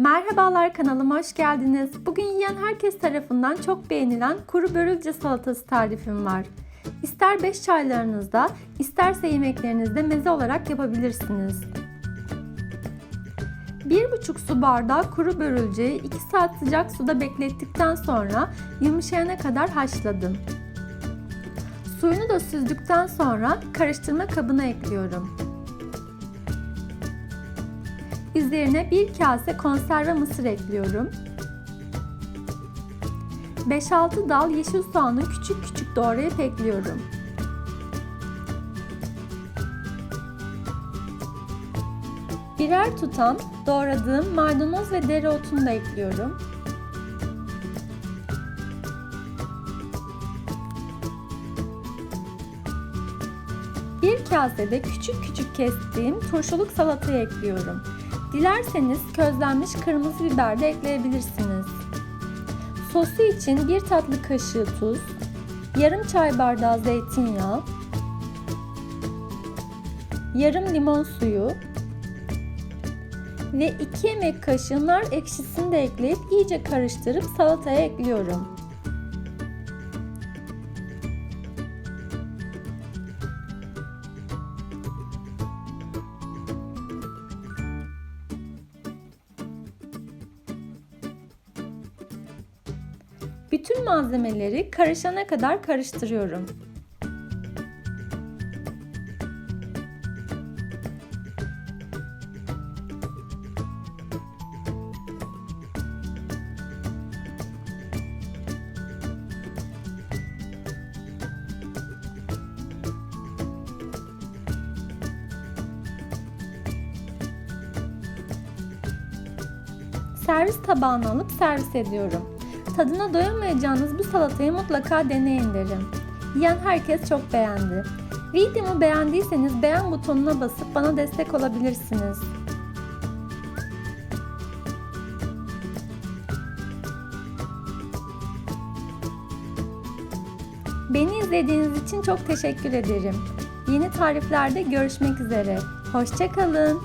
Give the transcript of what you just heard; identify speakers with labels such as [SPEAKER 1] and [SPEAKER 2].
[SPEAKER 1] Merhabalar kanalıma hoş geldiniz. Bugün yiyen herkes tarafından çok beğenilen kuru börülce salatası tarifim var. İster 5 çaylarınızda, isterse yemeklerinizde meze olarak yapabilirsiniz. 1,5 su bardağı kuru börülceyi 2 saat sıcak suda beklettikten sonra yumuşayana kadar haşladım. Suyunu da süzdükten sonra karıştırma kabına ekliyorum. Üzerine bir kase konserve mısır ekliyorum. 5-6 dal yeşil soğanı küçük küçük doğrayıp ekliyorum. Birer tutam doğradığım maydanoz ve dereotunu da ekliyorum. Bir kasede küçük küçük kestiğim turşuluk salatayı ekliyorum. Dilerseniz közlenmiş kırmızı biber de ekleyebilirsiniz. Sosu için bir tatlı kaşığı tuz, yarım çay bardağı zeytinyağı, yarım limon suyu ve 2 yemek kaşığı nar ekşisini de ekleyip iyice karıştırıp salataya ekliyorum. Bütün malzemeleri karışana kadar karıştırıyorum. Servis tabağına alıp servis ediyorum. Tadına doyamayacağınız bu salatayı mutlaka deneyin derim. Yiyen herkes çok beğendi. Videomu beğendiyseniz beğen butonuna basıp bana destek olabilirsiniz. Beni izlediğiniz için çok teşekkür ederim. Yeni tariflerde görüşmek üzere. Hoşçakalın.